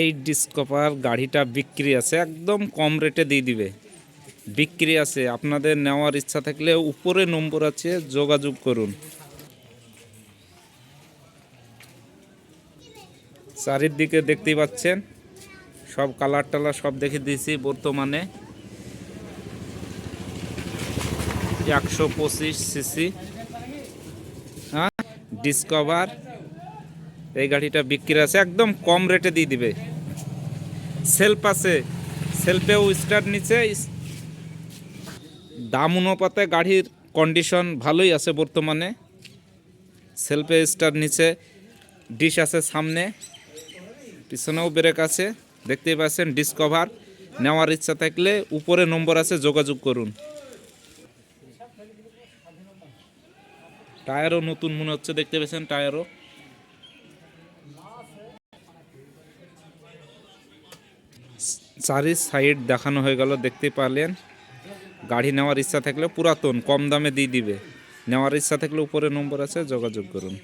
এই ডিসকভার গাড়িটা বিক্রি আছে, একদম কম রেটে দিয়ে দিবে। বিক্রি আছে, আপনাদের নেওয়ার ইচ্ছা থাকলে উপরে নম্বর আছে, যোগাযোগ করুন। চারিদিকে দেখতেই পাচ্ছেন, সব কালার টালার সব দেখে দিয়েছি বর্তমানে। একশো পঁচিশ সিসি হ্যাঁ? ডিসকভার এই গাড়িটা বিক্রি আছে, একদম কম রেটে দিয়ে দিবে। সেলফ আছে সেলফেও স্টার্ট নিচে দাম অনুপাতে গাড়ির কন্ডিশন ভালোই আছে বর্তমানে। সেলফে স্টার নিচে ডিশ আছে সামনে, পিছনেও ব্রেক আছে। দেখতেই পাচ্ছেন ডিসকভার নেওয়ার ইচ্ছা থাকলে উপরে নম্বর আছে, যোগাযোগ করুন। টায়ারও নতুন মনে হচ্ছে, দেখতে পেয়েছেন টায়ারও চারি সাইড দেখানো হয়ে গেল, দেখতে পারলেন। গাড়ি নেওয়ার ইচ্ছা থাকলে পুরাতন, কম দামে দিয়ে দিবে। নেওয়ার ইচ্ছা থাকলে উপরে নম্বর আছে, যোগাযোগ করুন।